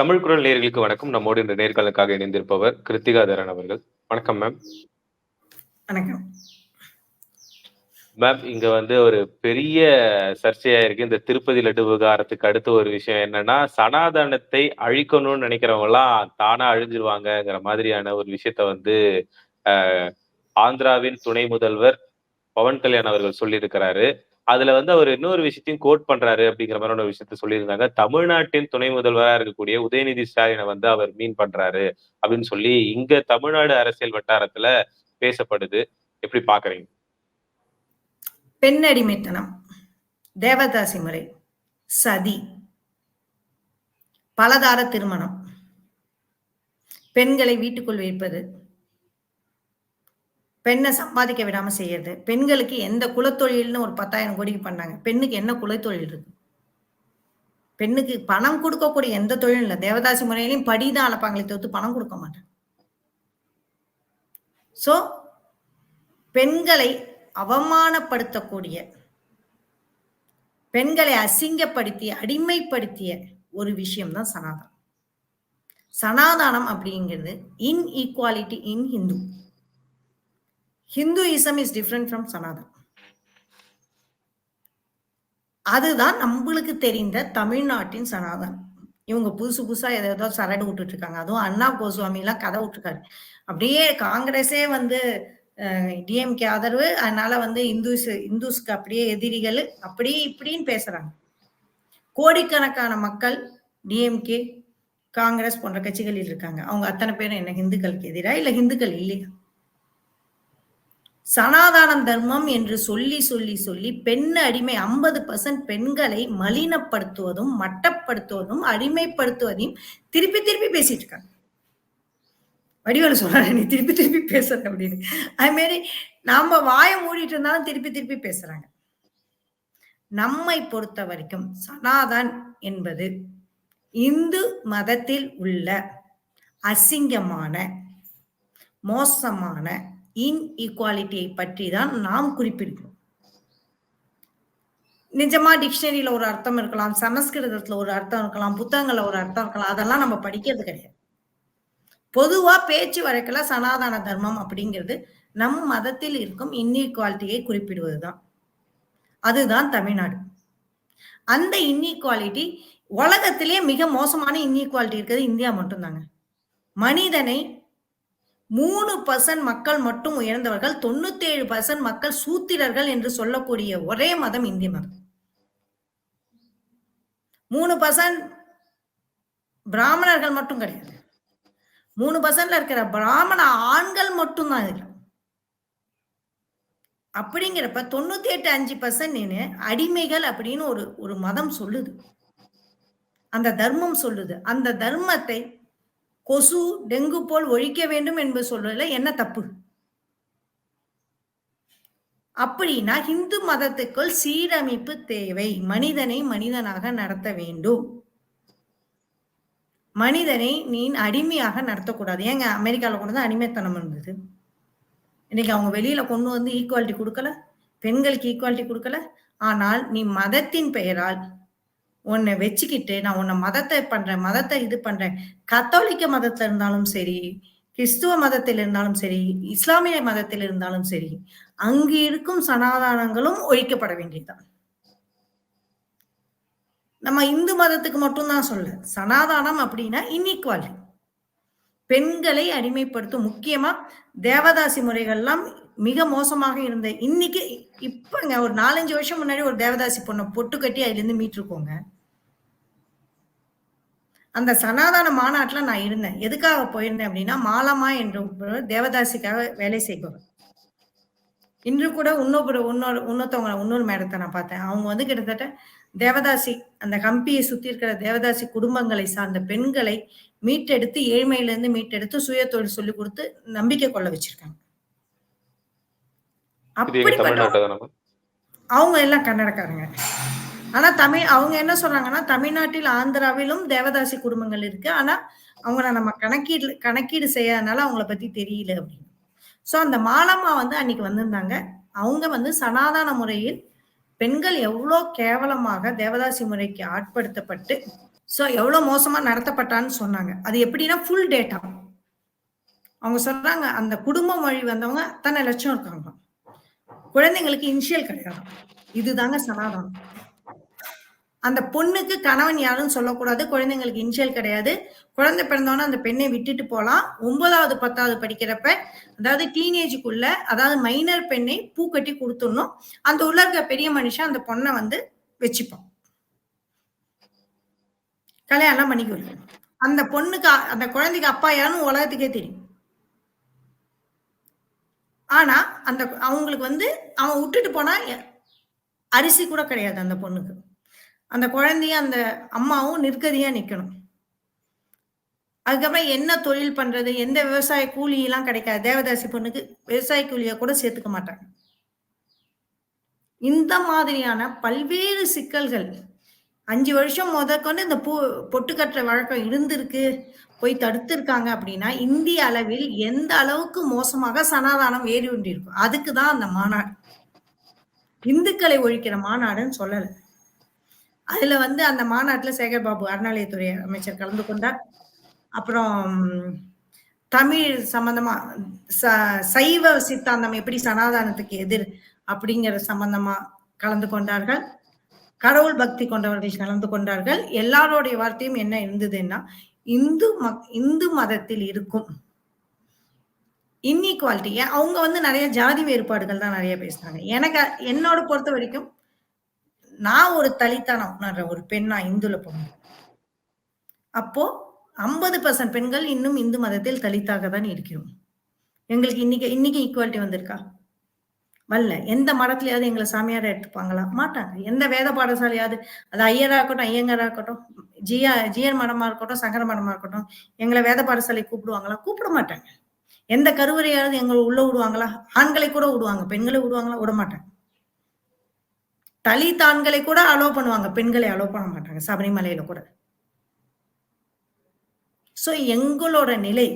தமிழ் குரல் நேயர்களுக்கு வணக்கம். நம்மோடு இந்த நேர்காணலுக்காக இணைந்திருப்பவர் கிருத்திகா தரன் அவர்கள். வணக்கம் மேம் வணக்கம். மேம் இங்க வந்து ஒரு பெரிய சர்ச்சையா இருக்கு இந்த திருப்பதி லட்டு விவகாரத்துக்கு அடுத்த ஒரு விஷயம் என்னன்னா சனாதனத்தை அழிக்கணும்னு நினைக்கிறவங்க எல்லாம் தானா அழிஞ்சிருவாங்கங்கிற மாதிரியான ஒரு விஷயத்த வந்து ஆந்திராவின் துணை முதல்வர் பவன் கல்யாண் அவர்கள் சொல்லியிருக்கிறாரு. அதுல வந்து அவர் இன்னொரு விஷயத்தையும் கோட் பண்றாரு அப்படிங்கிற மாதிரி ஒரு விஷயத்த சொல்லியிருந்தாங்க. தமிழ்நாட்டின் துணை முதல்வரா இருக்கக்கூடிய உதயநிதி ஸ்டாலினை வந்து அவர் மீன் பண்றாரு அப்படின்னு சொல்லி இங்க தமிழ்நாடு அரசியல் வட்டாரத்துல பேசப்படுது. எப்படி பாக்குறீங்க? பெண் அடிமைத்தனம் தேவதாசி முறை சதி பலதார திருமணம் பெண்களை வீட்டுக்குள் வைப்பது பெண்ணை சம்பாதிக்க விடாம செய்யறது. பெண்களுக்கு எந்த குலத்தொழில்னு ஒரு பத்தாயிரம் கோடிக்கு பண்ணாங்க. பெண்ணுக்கு என்ன குலத்தொழில் இருக்கு? பெண்ணுக்கு பணம் கொடுக்கக்கூடிய எந்த தொழிலும் இல்லை. தேவதாசி முறையிலையும் படிதான் அளப்பாங்களே தவிர்த்து பணம் கொடுக்க மாட்டாங்க. சோ பெண்களை அவமானப்படுத்தக்கூடிய பெண்களை அசிங்கப்படுத்திய அடிமைப்படுத்திய ஒரு விஷயம் தான் சனாதனம். சனாதானம் அப்படிங்கிறது inequality in Hindu Hinduism is different from Sanatanam அதுதான் நம்மளுக்கு தெரிந்த தமிழ்நாட்டின் சனாதனம். இவங்க புதுசு புதுசா ஏதோ சரடு விட்டுட்டு இருக்காங்க அதுவும் அண்ணா கோஸ்வாமி எல்லாம் கதை விட்டுருக்காரு. அப்படியே காங்கிரஸே வந்து டிஎம்கே ஆதரவு. அதனால வந்து இந்துஸ் இந்துஸ்க்கு அப்படியே எதிரிகள் அப்படி இப்படின்னு பேசுறாங்க. கோடிக்கணக்கான மக்கள் டிஎம்கே காங்கிரஸ் போன்ற கட்சிகளில் இருக்காங்க. அவங்க அத்தனை பேரும் என்ன ஹிந்துக்களுக்கு எதிரா? இல்ல ஹிந்துக்கள் இல்லையா? சனாதானம் தர்மம் என்று சொல்லி சொல்லி சொல்லி பெண் அடிமை ஐம்பது பர்சன்ட் பெண்களை மலினப்படுத்துவதும் மட்டப்படுத்துவதும் அடிமைப்படுத்துவதையும் திருப்பி திருப்பி பேசிட்டு இருக்காங்க. வடிவேல் சொல்றாரு நீ திருப்பி திருப்பி பேசுற அப்படின்னு. அது மாரி நாம வாயை மூடிட்டு இருந்தாலும் திருப்பி திருப்பி பேசுறாங்க. நம்மை பொறுத்த வரைக்கும் சனாதன் என்பது இந்து மதத்தில் உள்ள அசிங்கமான மோசமான இன்இக்வாலிட்டியை பற்றி தான் நாம் குறிப்பிடுகிறோம். நிஜமா டிக்ஷனரியில ஒரு அர்த்தம் இருக்கலாம் சமஸ்கிருதத்துல ஒரு அர்த்தம் இருக்கலாம் புத்தகங்கள்ல ஒரு அர்த்தம் இருக்கலாம் அதெல்லாம் நம்ம படிக்கிறது கிடையாது. பொதுவா பேச்சு வழக்கில் சனாதன தர்மம் அப்படிங்கிறது நம் மதத்தில் இருக்கும் இன்இக்வாலிட்டியை குறிப்பிடுவதுதான். அதுதான் தமிழ்நாடு. அந்த இன்இக்வாலிட்டி உலகத்திலேயே மிக மோசமான இன்இக்வாலிட்டி இருக்கிறது இந்தியா மட்டும்தாங்க. மனிதனை மூணு பர்சன்ட் மக்கள் மட்டும் உயர்ந்தவர்கள் தொண்ணூத்தி ஏழு பர்சன்ட் மக்கள் சூத்திரர்கள் என்று சொல்லக்கூடிய ஒரே மதம் இந்திய மதம். மூணு பர்சன்ட் பிராமணர்கள் மட்டும் கிடையாது. மூணு பர்சன்ட்ல இருக்கிற பிராமண ஆண்கள் மட்டும்தான் இருக்கு அப்படிங்கிறப்ப தொண்ணூத்தி எட்டு அஞ்சு பர்சன்ட் அடிமைகள் அப்படின்னு ஒரு ஒரு மதம் சொல்லுது. அந்த தர்மம் சொல்லுது. அந்த தர்மத்தை கொசு டெங்கு போல் ஒழிக்க வேண்டும் என்று சொல்றதுல என்ன தப்பு? அப்படின்னா இந்து மதத்துக்குள் சீரமைப்பு தேவை. மனிதனை மனிதனாக நடத்த வேண்டும். மனிதனை நீ அடிமையாக நடத்தக்கூடாது. ஏங்க அமெரிக்காவில் கொண்டு வந்து அடிமைத்தனம் இருந்தது. இன்னைக்கு அவங்க வெளியில கொண்டு வந்து ஈக்குவாலிட்டி கொடுக்கல. பெண்களுக்கு ஈக்குவாலிட்டி கொடுக்கல. ஆனால் நீ மதத்தின் பெயரால் உன்னை வச்சுக்கிட்டு நான் உன்னை மதத்தை பண்றேன் மதத்தை இது பண்றேன். கத்தோலிக்க மதத்துல இருந்தாலும் சரி கிறிஸ்துவ மதத்தில் இருந்தாலும் சரி இஸ்லாமிய மதத்தில் இருந்தாலும் சரி அங்கு இருக்கும் சனாதானங்களும் ஒழிக்கப்பட வேண்டியதுதான். நம்ம இந்து மதத்துக்கு மட்டும்தான் சொல்ல சனாதானம் அப்படின்னா இன்இக்வாலிட்டி பெண்களை அடிமைப்படுத்தும் முக்கியமா தேவதாசி முறைகள்லாம் மிக மோசமாக இருந்த இன்னைக்கு இப்பங்க ஒரு நாலஞ்சு வருஷம் முன்னாடி ஒரு தேவதாசி பொண்ணை பொட்டு கட்டி அதுல இருந்து மீட்டிருக்கோங்க. அந்த சனாதன மாநாட்டுல நான் இருந்தேன். எதுக்காக போயிருந்தேன் அப்படின்னா மாலமா என்ற ஒரு தேவதாசிக்காக வேலை செய்பவர். இன்று கூட இன்னொரு இன்னொரு இன்னொருத்தவங்க இன்னொரு மேடத்தை நான் பார்த்தேன். அவங்க வந்து கிட்டத்தட்ட தேவதாசி அந்த கம்பியை சுத்தி இருக்கிற தேவதாசி குடும்பங்களை சார்ந்த பெண்களை மீட்டெடுத்து ஏழ்மையிலேருந்து மீட்டெடுத்து சுய தொழில் சொல்லி கொடுத்து நம்பிக்கை கொள்ள வச்சிருக்காங்க இது எங்க அப்படிப்பட்ட தமிழ்நாட்டை தானே அவங்க எல்லாம் கன்னடக்காரங்க. ஆனா தமிழ் அவங்க என்ன சொல்றாங்கன்னா தமிழ்நாட்டில் ஆந்திராவிலும் தேவதாசி குடும்பங்கள் இருக்கு. ஆனா அவங்கள நம்ம கணக்கீடு கணக்கீடு செய்யாதனால அவங்கள பத்தி தெரியல அப்படின்னு. சோ அந்த மாலம்மா வந்து அன்னைக்கு வந்திருந்தாங்க. அவங்க வந்து சனாதன முறையில் பெண்கள் எவ்வளோ கேவலமாக தேவதாசி முறைக்கு ஆட்படுத்தப்பட்டு ஸோ எவ்வளோ மோசமா நடத்தப்பட்டான்னு சொன்னாங்க. அது எப்படின்னா ஃபுல் டேட்டா அவங்க சொல்றாங்க அந்த குடும்ப மொழி வந்தவங்க அத்தனை லட்சம் இருக்காங்க குழந்தைங்களுக்கு இனிஷியல் கிடையாது. இதுதாங்க சனாதனம். அந்த பொண்ணுக்கு கணவன் யாரும் சொல்லக்கூடாது. குழந்தைங்களுக்கு இன்ஷியல் கிடையாது. குழந்தை பிறந்தோன்னே அந்த பெண்ணை விட்டுட்டு போகலாம் ஒன்பதாவது பத்தாவது படிக்கிறப்ப அதாவது டீனேஜுக்குள்ள அதாவது மைனர் பெண்ணை பூ கட்டி கொடுத்துடணும். அந்த உள்ள இருக்க பெரிய மனுஷன் அந்த பொண்ணை வந்து வச்சுப்பான். கல்யாணம் பண்ணிக்க வைக்கணும் அந்த பொண்ணுக்கு அந்த குழந்தைக்கு அப்பா யாருன்னு உலகத்துக்கே தெரியும். ஆனா அந்த அவங்களுக்கு வந்து அவன் விட்டுட்டு போனா அரிசி கூட கிடையாது அந்த பொண்ணுக்கு. அந்த குழந்தையும் அந்த அம்மாவும் நிற்கதியா நிக்கணும். அதுக்கப்புறம் என்ன தொழில் பண்றது? எந்த விவசாய கூலி எல்லாம் கிடைக்காது. தேவதாசி பொண்ணுக்கு விவசாய கூலியை கூட சேர்த்துக்க மாட்டாங்க. இந்த மாதிரியான பல்வேறு சிக்கல்கள். அஞ்சு வருஷம் முதற்கொண்டு இந்த பூ பொட்டு கட்டுற வழக்கம் இருந்திருக்கு. போய் தடுத்திருக்காங்க அப்படின்னா இந்திய அளவில் எந்த அளவுக்கு மோசமாக சனாதானம் ஏறி கொண்டிருக்கும் அதுக்கு தான் அந்த மாநாடு. இந்துக்களை ஒழிக்கிற மாநாடுன்னு சொல்லல. அதுல வந்து அந்த மாநாட்டுல சேகர் பாபு அறநிலையத்துறை அமைச்சர் கலந்து கொண்டார். அப்புறம் தமிழ் சம்பந்தமா ச- சைவ சித்தாந்தம் எப்படி சனாதானத்துக்கு எதிர் அப்படிங்கிற சம்பந்தமா கலந்து கொண்டார்கள். கடவுள் பக்தி கொண்டவர்கள் கலந்து கொண்டார்கள். எல்லாரோடைய வார்த்தையும் என்ன இருந்ததுன்னா இந்து மக் இந்து மதத்தில் இருக்கும் இன்இக்வாலிட்டி அவங்க வந்து நிறைய ஜாதி வேறுபாடுகள் தான் நிறைய பேசுனாங்க எனக்கு என்னோட பொறுத்த வரைக்கும் நான் ஒரு தலித்தான உணர்ற ஒரு பெண்ணா இந்துல போனேன் அப்போ ஐம்பது பர்சன்ட் பெண்கள் இன்னும் இந்து மதத்தில் தலித்தாக தான் இருக்கிறோம். எங்களுக்கு இன்னைக்கு இன்னைக்கு ஈக்குவாலிட்டி வந்திருக்கா? வரல. எந்த மடத்துலயாவது எங்களை சாமியாரை எடுத்துப்பாங்களா? மாட்டாங்க. எந்த வேத பாடசாலையாவது அது ஐயரா இருக்கட்டும் ஐயங்கரா இருக்கட்டும் ஜியா ஜியர் மடமா இருக்கட்டும் சங்கர மடமா இருக்கட்டும் எங்களை வேத பாடசாலை கூப்பிடுவாங்களா? கூப்பிட மாட்டாங்க. எந்த கருவறையாவது எங்களை உள்ள விடுவாங்களா? ஆண்களை கூட விடுவாங்க பெண்களை விடுவாங்களா? விட மாட்டாங்க. தலித் தான்களை கூட அலோவ் பண்ணுவாங்க பெண்களை அலோவ் பண்ண மாட்டாங்க சபரிமலையில கூட. சோ எங்களோட நிலை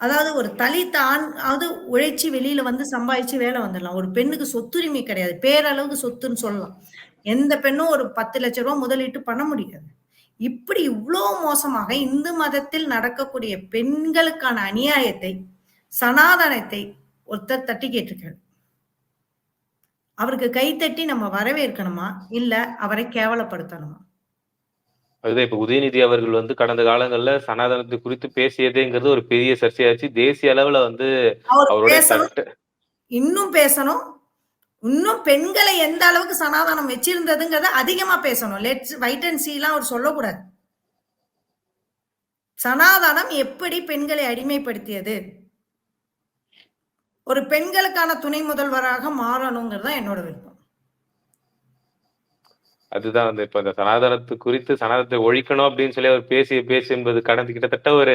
அதாவது ஒரு தலித் தான் அதாவது உழைச்சி வெளியில வந்து சம்பாதிச்சு வேலை வந்துடலாம். ஒரு பெண்ணுக்கு சொத்துரிமை கிடையாது பேரளவுக்கு சொத்துன்னு சொல்லலாம். எந்த பெண்ணும் ஒரு பத்து லட்ச ரூபாய் முதலீட்டு பண்ண முடியாது. இப்படி இவ்வளோ மோசமாக இந்து மதத்தில் நடக்கக்கூடிய பெண்களுக்கான அநியாயத்தை சனாதனத்தை ஒருத்தர் தட்டி கேட்டிருக்காரு. அவருக்கு கைத்தட்டி நம்ம வரவேற்கணுமா? இல்ல அவரை கேவலப்படுத்தணுமா? அதுதான் இப்ப உதயநிதி அவர்கள் வந்து கடந்த காலங்கள்ல சனாதனத்தை குறித்து பேசியதேங்கிறது ஒரு பெரிய சர்ச்சையாச்சு. தேசிய அளவுல வந்து அவர் அவருடைய இன்னும் பேசணும். இன்னும் பெண்களை எந்த அளவுக்கு சனாதானம் வச்சிருந்ததுங்கிறத அதிகமா பேசணும். லெட்ஸ் வைட் அண்ட் சீலாம் அவர் சொல்லக்கூடாது. சனாதானம் எப்படி பெண்களை அடிமைப்படுத்தியது? ஒரு பெண்களுக்கான துணை முதல்வராக மாறணுங்கிறது தான் என்னோட விருப்பம். அதுதான் வந்து இப்ப இந்த சனாதனத்து குறித்து சனாதனத்தை ஒழிக்கணும் அப்படின்னு சொல்லி அவர் பேசிய பேசி என்பது கடந்து கிட்டத்தட்ட ஒரு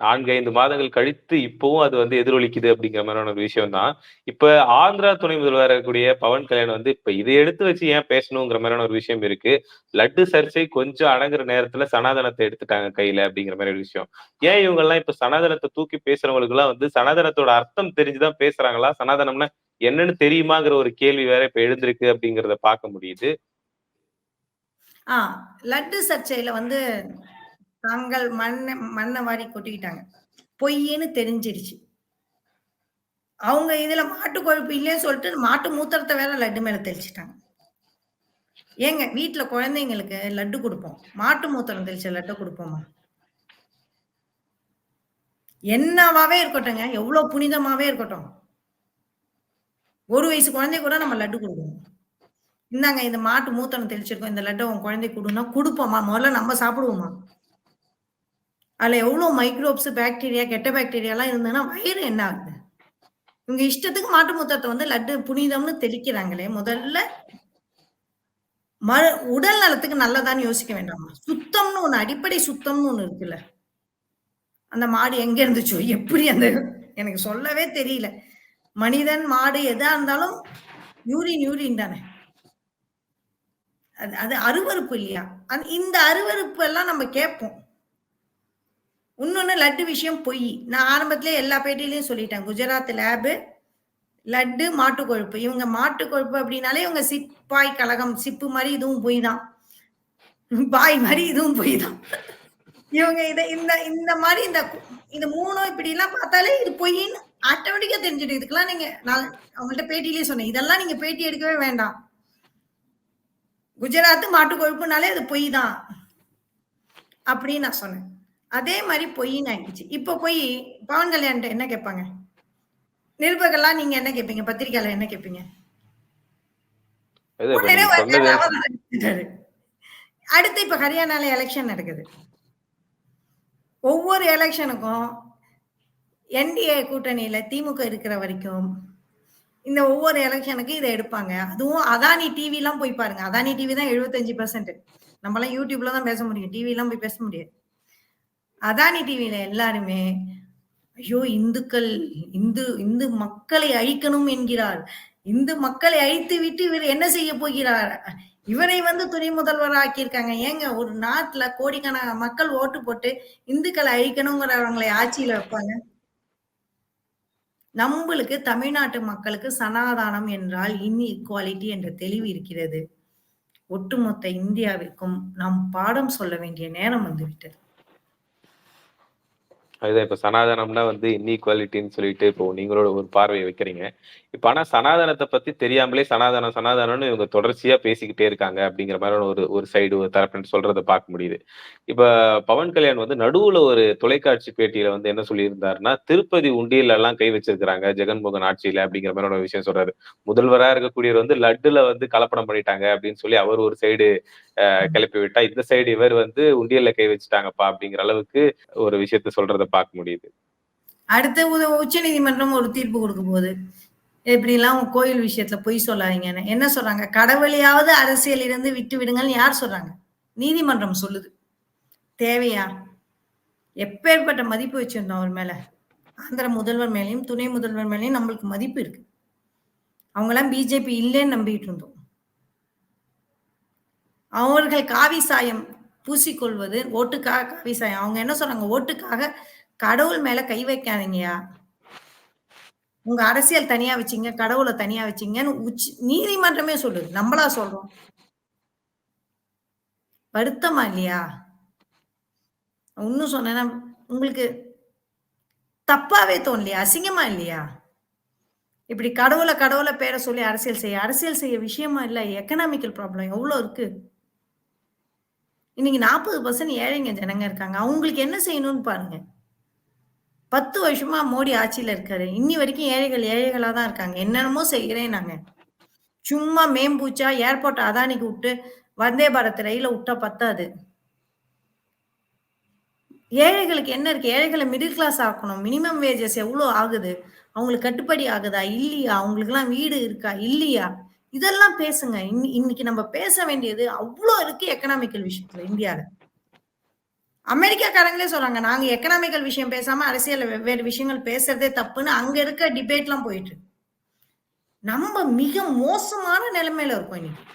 நான்கு ஐந்து மாதங்கள் கழித்து இப்பவும் அது வந்து எதிரொலிக்குது அப்படிங்கிற மாதிரியான ஒரு விஷயம் தான் இப்ப ஆந்திரா துணை முதல்வர் இருக்கக்கூடிய பவன் கல்யாண் வந்து இப்ப இதை எடுத்து வச்சு ஏன் பேசணுங்கிற மாதிரியான ஒரு விஷயம் இருக்கு. லட்டு சர்ச்சை கொஞ்சம் அடங்குற நேரத்துல சனாதனத்தை எடுத்துட்டாங்க கையில அப்படிங்கிற மாதிரி ஒரு விஷயம். ஏன் இவங்க எல்லாம் இப்ப சனாதனத்தை தூக்கி பேசுறவங்களுக்கு எல்லாம் வந்து சனாதனத்தோட அர்த்தம் தெரிஞ்சுதான் பேசுறாங்களா? சனாதனம்னா என்னன்னு தெரியுமாங்கிற ஒரு கேள்வி வேற இப்ப எழுந்திருக்கு அப்படிங்கறத பார்க்க முடியுது. ஆ லட்டு சர்ச்சையில வந்து தாங்கள் மண்ணை மண்ணை வாரி கொட்டிக்கிட்டாங்க. பொய்ன்னு தெரிஞ்சிருச்சு. அவங்க இதுல மாட்டு கொழுப்பு இல்லைன்னு சொல்லிட்டு மாட்டு மூத்திரத்தை வேற லட்டு மேல தெளிச்சிட்டாங்க. ஏங்க வீட்டுல குழந்தைங்களுக்கு லட்டு கொடுப்போம். மாட்டு மூத்திரம் தெளிச்ச லட்டு கொடுப்போமா? என்னவாவே இருக்கட்டும்ங்க. எவ்வளவு புனிதமாவே இருக்கட்டும். ஒரு வயசு குழந்தை கூட நம்ம லட்டு கொடுப்போம் இந்தாங்க இந்த மாட்டு மூத்தனம் தெளிச்சிருக்கோம். இந்த லட்டை உன் குழந்தை கொடுன்னா கொடுப்போமா முதல்ல நம்ம சாப்பிடுவோமா அதுல எவ்வளவு மைக்ரோப்ஸ் பாக்டீரியா கெட்ட பாக்டீரியா எல்லாம் இருந்ததுன்னா வயிறு என்ன ஆகுது? இவங்க இஷ்டத்துக்கு மாட்டு மூத்தத்தை வந்து லட்டு புனிதம்னு தெளிக்கிறாங்களே முதல்ல ம உடல் நலத்துக்கு நல்லதான்னு யோசிக்க வேண்டாமா சுத்தம்னு ஒண்ணு அடிப்படை சுத்தம்னு ஒண்ணு இருக்குல்ல. அந்த மாடு எங்க இருந்துச்சோ எப்படி அந்த எனக்கு சொல்லவே தெரியல. மனிதன் மாடு எதா இருந்தாலும் யூரின் யூரின் தானே. அது அது அருவருப்பு இல்லையா அது இந்த அருவறுப்பு எல்லாம் நம்ம கேட்போம் இன்னொன்று லட்டு விஷயம் பொய் நான் ஆரம்பத்தில் எல்லா பேட்டிலையும் சொல்லிட்டேன் குஜராத் லேபு லட்டு, மாட்டு கொழுப்பு. இவங்க மாட்டு கொழுப்பு அப்படின்னாலே இவங்க சிப்பாய் கழகம், சிப்பு மாதிரி இதுவும் பொய் தான். பாய் மாதிரி இதுவும் பொய் தான். இவங்க இதை இந்த இந்த மாதிரி இந்த இந்த மூணும் இப்படிலாம் பார்த்தாலே இது பொய்ன்னு ஆட்டோமேட்டிக்கா தெரிஞ்சிடும். இதுக்கெல்லாம் நீங்க நான் அவங்கள்ட்ட பேட்டியிலேயே சொன்னேன். இதெல்லாம் நீங்க பேட்டி எடுக்கவே வேண்டாம். குஜராத் மாட்டு கொழுப்புனாலே அது பொய் தான். அப்படின்னு நான் சொன்னேன். அதே மாரி பொய்ன்னு ஆயிடுச்சு. இப்ப போய் பவன் கல்யாண்ட்ட என்ன கேட்பாங்க? நிருபர்கள்லாம் நீங்க என்ன கேட்பீங்க? பத்திரிக்கையாளர் என்ன கேட்பீங்க? எடுத்துட்டாரு. அடுத்து இப்ப ஹரியானால எலக்ஷன் நடக்குது. ஒவ்வொரு எலக்ஷனுக்கும் என்டிஏ கூட்டணியில திமுக இருக்கிற வரைக்கும், இந்த ஒவ்வொரு எலெக்ஷனுக்கும் இதை எடுப்பாங்க. அதுவும் அதானி டிவிலாம் போய் பாருங்க. அதானி டிவி தான் 75% நம்மலாம் யூடியூப்ல தான் பேச முடியும். டிவிலாம் போய் பேச முடியாது. அதானி டிவியில எல்லாருமே, ஐயோ! இந்துக்கள் இந்து இந்து மக்களை அழிக்கணும் என்கிறார். இந்து மக்களை அழித்து விட்டு இவர் என்ன செய்ய போகிறார்? இவரை வந்து துணை முதல்வர் ஆக்கியிருக்காங்க. ஏங்க ஒரு நாட்டுல கோடிக்கணக்கான மக்கள் ஓட்டு போட்டு இந்துக்களை அழிக்கணுங்கிறவங்களை ஆட்சியில வைப்பாங்க. நம்மளுக்கு தமிழ்நாட்டு மக்களுக்கு சனாதானம் என்றால் இன்இக்வாலிட்டி என்ற தெளிவு இருக்கிறது. ஒட்டுமொத்த இந்தியாவிற்கும் நாம் பாடம் சொல்ல வேண்டிய நேரம் வந்துவிட்டது. அதுதான் இப்ப சனாதனம்னா வந்து இன்இக்வாலிட்டின்னு சொல்லிட்டு இப்போ நீங்களோட ஒரு பார்வையை வைக்கிறீங்க. இப்ப ஆனா சனாதனத்தை பத்தி தெரியாமலே சனாதனம், சனாதனம்னு இவங்க தொடர்ச்சியா பேசிக்கிட்டே இருக்காங்க அப்படிங்கிற மாதிரியான ஒரு ஒரு சைடு ஒரு தரப்புன்னு சொல்றதை பார்க்க முடியுது. இப்ப பவன் கல்யாண் வந்து நடுவுல ஒரு தொலைக்காட்சி பேட்டியில வந்து என்ன சொல்லியிருந்தாருன்னா, திருப்பதி உண்டியலெல்லாம் கை வச்சிருக்கிறாங்க ஜெகன்மோகன் ஆட்சியில அப்படிங்கிற மாதிரி ஒரு விஷயம் சொல்றாரு. முதல்வராக இருக்கக்கூடியவர் வந்து லட்டுல வந்து கலப்படம் பண்ணிட்டாங்க அப்படின்னு சொல்லி அவர் ஒரு சைடு கிளப்பி விட்டா, இந்த சைடு இவர் வந்து உண்டியல்ல கை வச்சுட்டாங்கப்பா அப்படிங்கிற அளவுக்கு ஒரு விஷயத்த சொல்றத பார்க்க முடியுது. அடுத்து உ உச்சநீதிமன்றம் ஒரு தீர்ப்பு குடுக்க போகுது. இப்படிலாம் கோயில் விஷயத்துல பொய் சொல்லாதீங்கன்னு. என்ன சொல்றாங்க? கடவுளையாவது அரசியலிருந்து விட்டு விடுங்கள்னு யார் சொல்றாங்க? நீதிமன்றம் சொல்லுது. தேவையா? எப்பேர்ப்பட்ட மதிப்பு வச்சிருந்தோம் அவர் மேல. ஆந்திர முதல்வர் மேலயும், துணை முதல்வர் மேலயும் நம்மளுக்கு மதிப்பு இருக்கு. அவங்கலாம் பிஜேபி இல்லன்னு நம்பிட்டு இருந்தோம். அவர்கள் காவி சாயம் பூசிக்கொள்வது ஓட்டுக்காக காவி சாயம். அவங்க என்ன சொல்றாங்க? ஓட்டுக்காக கடவுள் மேல கை வைக்காதீங்கயா. உங்க அரசியல் தனியா வச்சீங்க, கடவுளை தனியா வச்சீங்கன்னு உச்சி நீதிமன்றமே சொல்லுது. நம்மளா சொல்றோம். வருத்தமா இல்லையா? இன்னும் சொன்னேன்னா, உங்களுக்கு தப்பாவே தோணலையா? அசிங்கமா இல்லையா? இப்படி கடவுளை கடவுளை பேர சொல்லி அரசியல் செய்ய அரசியல் செய்ய விஷயமா இல்ல. எக்கனாமிக்கல் ப்ராப்ளம் எவ்வளோ இருக்கு? இன்னைக்கு 40% ஏழைங்க ஜனங்க இருக்காங்க. அவங்களுக்கு என்ன செய்யணும்னு பாருங்க. 10 வருஷமா மோடி ஆட்சியில இருக்காரு. இன்னி வரைக்கும் ஏழைகள் ஏழைகளா தான் இருக்காங்க. என்னென்னமோ செய்கிறேன் நாங்க சும்மா மேம்பூச்சா ஏர்போர்ட் அதானிக்கு விட்டு வந்தே பாரத் ரயில விட்டா பத்தாது. ஏழைகளுக்கு என்ன இருக்கு? ஏழைகளை மிடில் கிளாஸ் ஆக்கணும். மினிமம் வேஜஸ் எவ்வளோ ஆகுது? அவங்களுக்கு கட்டுப்படி ஆகுதா? இல்லையா? அவங்களுக்குலாம் வீடு இருக்கா? இல்லையா? இதெல்லாம் பேசுங்க. இன்னைக்கு நம்ம பேச வேண்டியது அவ்வளோ இருக்கு எக்கனாமிக்கல் விஷயத்துல இந்தியாவில் அமெரிக்காக்காரங்களே சொல்றாங்க. நாங்க எக்கனாமிக்கல் விஷயம் பேசாம அரசியல் வெவ்வேறு விஷயங்கள் பேசுறதே தப்புன்னு அங்க இருக்க டிபேட்லாம் போயிட்டு இருக்கு. நம்ம மிக மோசமான நிலைமையில இருக்கோம் இன்னைக்கு.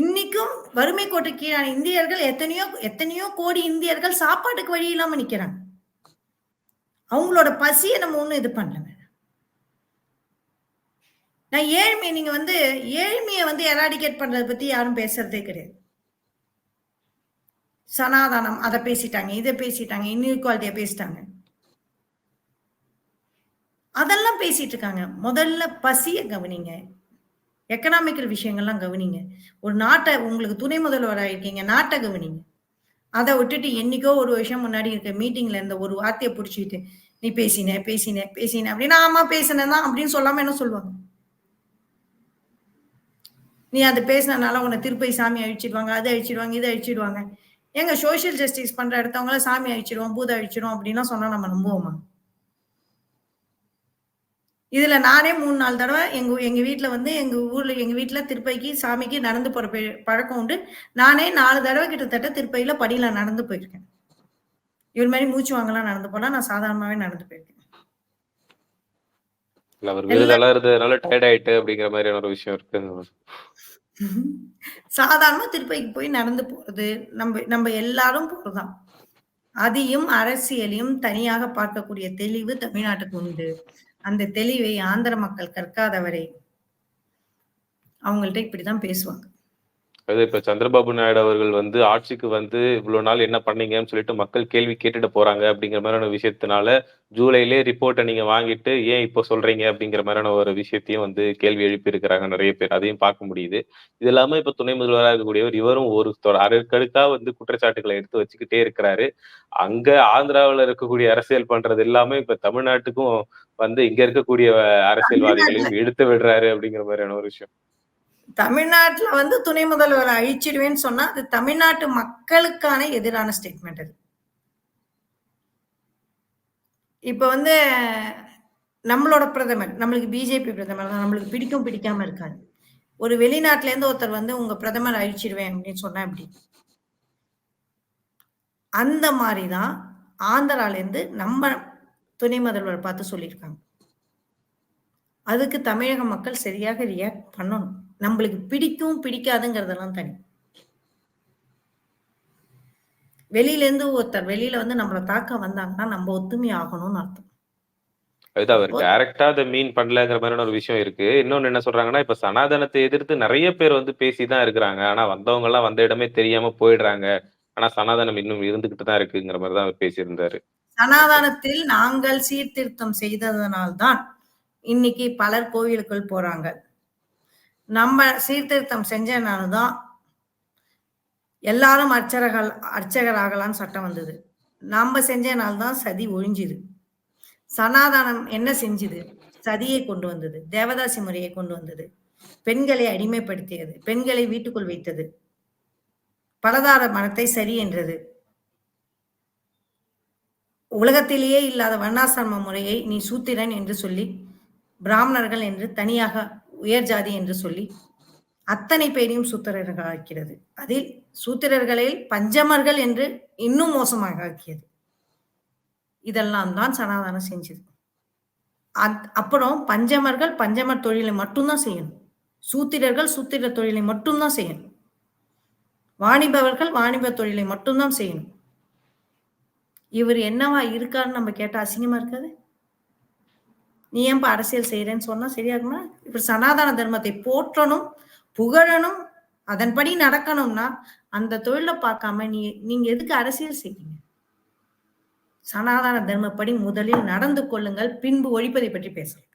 இன்னைக்கும் வறுமை கோட்டுக்கு கீழான இந்தியர்கள் எத்தனையோ எத்தனையோ கோடி இந்தியர்கள் சாப்பாட்டுக்கு வழி இல்லாம நிக்கிறாங்க. அவங்களோட பசியை நம்ம ஒண்ணும் இது பண்ணலங்க. நான் ஏழ்மை நீங்க வந்து ஏழ்மையை வந்து எராடிகேட் பண்றதை பத்தி யாரும் பேசுறதே கிடையாது. சனாதானம் அதை பேசிட்டாங்க, இதை பேசிட்டாங்க, இன்இக்வாலிட்டிய பேசிட்டாங்க. அதெல்லாம் பேசிட்டு இருக்காங்க. முதல்ல பசிய கவனிங்க. எக்கனாமிக்கல் விஷயங்கள்லாம் கவனிங்க. ஒரு நாட்டை உங்களுக்கு துணை முதல்வராக இருக்கீங்க. நாட்டை கவனிங்க. அதை விட்டுட்டு என்னைக்கோ ஒரு வருஷம் முன்னாடி இருக்க மீட்டிங்ல இருந்த ஒரு வார்த்தையை பிடிச்சிட்டு "நீ பேசின, பேசின, பேசின" அப்படின்னா, ஆமா பேசினேன் தான் அப்படின்னு சொல்லாம என்ன சொல்லுவாங்க? நீ அது பேசினனால உன்னை திருப்பதி சாமி அழிச்சிடுவாங்க, அதை அழிச்சிடுவாங்க, இதை அழிச்சிடுவாங்க. எங்க சோசியல் ஜஸ்டிஸ் பண்ற இடத்தவங்கள சாமி அழிச்சிடுவோம் பூதை அழிச்சிடுவோம் அப்படின்லாம் சொன்னா நம்ம நம்புவோமா? இதுல நானே மூணு நாலு தடவை எங்க எங்க வீட்டுல வந்து எங்க ஊர்ல எங்க வீட்டுல திருப்பதிக்கு, சாமிக்கு நடந்து போற பழக்கம் உண்டு. நானே நாலு தடவை கிட்டத்தட்ட திருப்பதியில படியில நடந்து போயிருக்கேன். இவர் மாதிரி மூச்சு வாங்கலாம் நடந்து போனா நான் சாதாரணமாவே நடந்து போயிருக்கேன். இல்ல அவர் விருதெல்லாம் இருந்ததுனால டயர்ட் ஆயிட்டு அப்படிங்கிற மாதிரியான ஒரு விஷயம் இருக்கு சாதாரணமா திருப்பதிக்கு போய் நடந்து போறது, நம்ம நம்ம எல்லாரும் போறதுதான். அதையும் அரசியலையும் தனியாக பார்க்கக்கூடிய தெளிவு தமிழ்நாட்டுக்கு உண்டு. அந்த தெளிவை ஆந்திர மக்கள் கற்காதவரை அவங்கள்ட்ட இப்படிதான் பேசுவாங்க அது இப்ப சந்திரபாபு நாயுடு அவர்கள் வந்து ஆட்சிக்கு வந்து இவ்வளவு நாள் என்ன பண்ணீங்கன்னு சொல்லிட்டு மக்கள் கேள்வி கேட்டுட்டு போறாங்க அப்படிங்கிற மாதிரியான விஷயத்தினால ஜூலைலே ரிப்போர்ட்டை நீங்க வாங்கிட்டு ஏன் இப்போ சொல்றீங்க அப்படிங்கிற மாதிரியான ஒரு விஷயத்தையும் வந்து கேள்வி எழுப்பி இருக்கிறாங்க நிறைய பேர். அதையும் பார்க்க முடியுது. இது இல்லாம இப்ப துணை முதல்வராக இருக்கக்கூடியவர் இவரும் ஒரு அடுக்கடுக்கா வந்து குற்றச்சாட்டுகளை எடுத்து வச்சுக்கிட்டே இருக்கிறாரு. அங்க ஆந்திராவுல இருக்கக்கூடிய அரசியல் பண்றது எல்லாமே இப்ப தமிழ்நாட்டுக்கும் வந்து இங்க இருக்கக்கூடிய அரசியல்வாதிகளையும் எடுத்து விடுறாரு அப்படிங்கிற மாதிரியான ஒரு விஷயம். தமிழ்நாட்டில் வந்து துணை முதல்வரை அழிச்சிடுவேன்னு சொன்னா அது தமிழ்நாட்டு மக்களுக்கான எதிரான ஸ்டேட்மெண்ட் அது. இப்போ வந்து நம்மளோட பிரதமர் நம்மளுக்கு பிஜேபி பிரதமர் தான் நம்மளுக்கு பிடிக்கும் பிடிக்காம இருக்காது ஒரு வெளிநாட்டிலேருந்து ஒருத்தர் வந்து உங்க பிரதமர் அழிச்சிடுவேன் அப்படின்னு சொன்னா எப்படி? அந்த மாதிரி தான் ஆந்திராலேருந்து நம்ம துணை முதல்வர் பார்த்து சொல்லியிருக்காங்க. அதுக்கு தமிழக மக்கள் சரியாக ரியாக்ட் பண்ணணும். நம்மளுக்கு பிடிக்கும் பிடிக்காதுங்கிறதெல்லாம் தனி. வெளியில இருந்து ஒருத்தர் வெளியில வந்து நம்மளை தாக்க வந்தாங்கன்னா நம்ம ஒத்துமை ஆகணும்னு அர்த்தம். அது அவர் டைரக்டா அதை மீன் பண்ணலங்கிற மாதிரியான ஒரு விஷயம் இருக்கு. இன்னொன்னு என்ன சொல்றாங்கன்னா இப்ப சனாதனத்தை எதிர்த்து நிறைய பேர் வந்து பேசிதான் இருக்கிறாங்க. ஆனா வந்தவங்க எல்லாம் வந்த இடமே தெரியாம போயிடுறாங்க. ஆனா சனாதனம் இன்னும் இருந்துகிட்டு தான் இருக்குங்கிற மாதிரி தான் அவர் பேசியிருந்தாரு. சனாதனத்தில் நாங்கள் சீர்திருத்தம் செய்ததனால்தான் இன்னைக்கு பலர் கோவிலுக்குள் போறாங்க. நம்ம சீர்திருத்தம் செஞ்சனால்தான் எல்லாரும் அர்ச்சகர்கள் அர்ச்சகராகலாம்னு சட்டம் வந்தது. நம்ம செஞ்சனால்தான் சதி ஒழிஞ்சுது. சனாதானம் என்ன செஞ்சுது? சதியை கொண்டு வந்தது. தேவதாசி முறையை கொண்டு வந்தது. பெண்களை அடிமைப்படுத்தியது. பெண்களை வீட்டுக்குள் வைத்தது. பலதார மனத்தை சரி என்றது. உலகத்திலேயே இல்லாத வர்ணாசிரம முறையை நீ சூத்திரன் என்று சொல்லி பிராமணர்கள் என்று தனியாக உயர் ஜாதி என்று சொல்லி அத்தனை பேரையும் சூத்திரர்கள் ஆக்கிறது அதில் சூத்திரர்களில் பஞ்சமர்கள் என்று இன்னும் மோசமாக ஆக்கியது. இதெல்லாம் தான் சனாதனம் செஞ்சது. அப்புறம் பஞ்சமர்கள் பஞ்சமர் தொழிலை மட்டும்தான் செய்யணும். சூத்திரர்கள் சூத்திர தொழிலை மட்டும்தான் செய்யணும். வாணிபவர்கள் வாணிப தொழிலை மட்டும்தான் செய்யணும். இவர் என்னவா இருக்காருன்னு நம்ம கேட்டால் அசிங்கமா இருக்காது? நீ ஏன்பா அரசியல் செய்யறேன்னு சொன்னா சரியா இருக்குமா இப்ப சனாதன தர்மத்தை போற்றணும் புகழணும் அதன்படி நடக்கணும்னா அந்த தொழிலை பார்க்காம நீ நீங்க எதுக்கு அரசியல் செய்றீங்க? சனாதன தர்மப்படி முதலில் நடந்து கொள்ளுங்கள் பின்பு ஒழிப்பதை பற்றி பேசலாம்.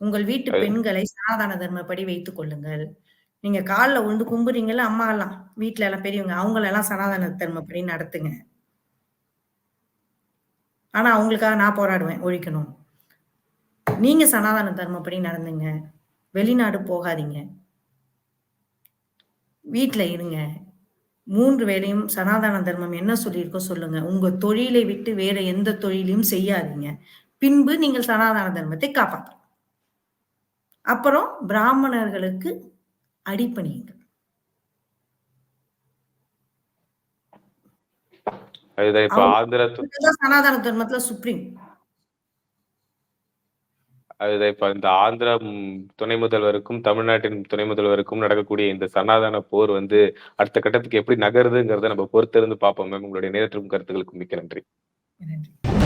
உங்கள் வீட்டு பெண்களை சனாதன தர்மப்படி வைத்துக் கொள்ளுங்கள். நீங்க காலில் உழுந்து கும்புறீங்கல்ல அம்மா எல்லாம் வீட்டுல எல்லாம் பெரியவங்க அவங்களெல்லாம் சனாதன தர்மப்படி நடத்துங்க. ஆனா அவங்களுக்காக நான் போராடுவேன் ஒழிக்கணும். நீங்க சனாதன தர்மப்படி நடந்துங்க. வெளிநாடு போகாதீங்க. வீட்டுல இருங்க. மூன்று வேலையும் சனாதன தர்மம் என்ன சொல்லியிருக்கோ சொல்லுங்க. உங்க தொழிலை விட்டு வேற எந்த தொழிலையும் செய்யாதீங்க. பின்பு நீங்கள் சனாதன தர்மத்தை காப்பாற்றலாம். அப்புறம் பிராமணர்களுக்கு அடிப்பணியுங்கள் சனாதன தர்மத்துல சுப்ரீம். அதுதான் இப்ப இந்த ஆந்திரா துணை முதல்வருக்கும் தமிழ்நாட்டின் துணை முதல்வருக்கும் நடக்கக்கூடிய இந்த சனாதன போர் வந்து அடுத்த கட்டத்துக்கு எப்படி நகருதுங்கிறத நம்ம பொறுத்திருந்து பார்ப்போம். மேம் உங்களுடைய நேரத்திற்கும் கருத்துக்களுக்கும் மிக்க நன்றி. நன்றி.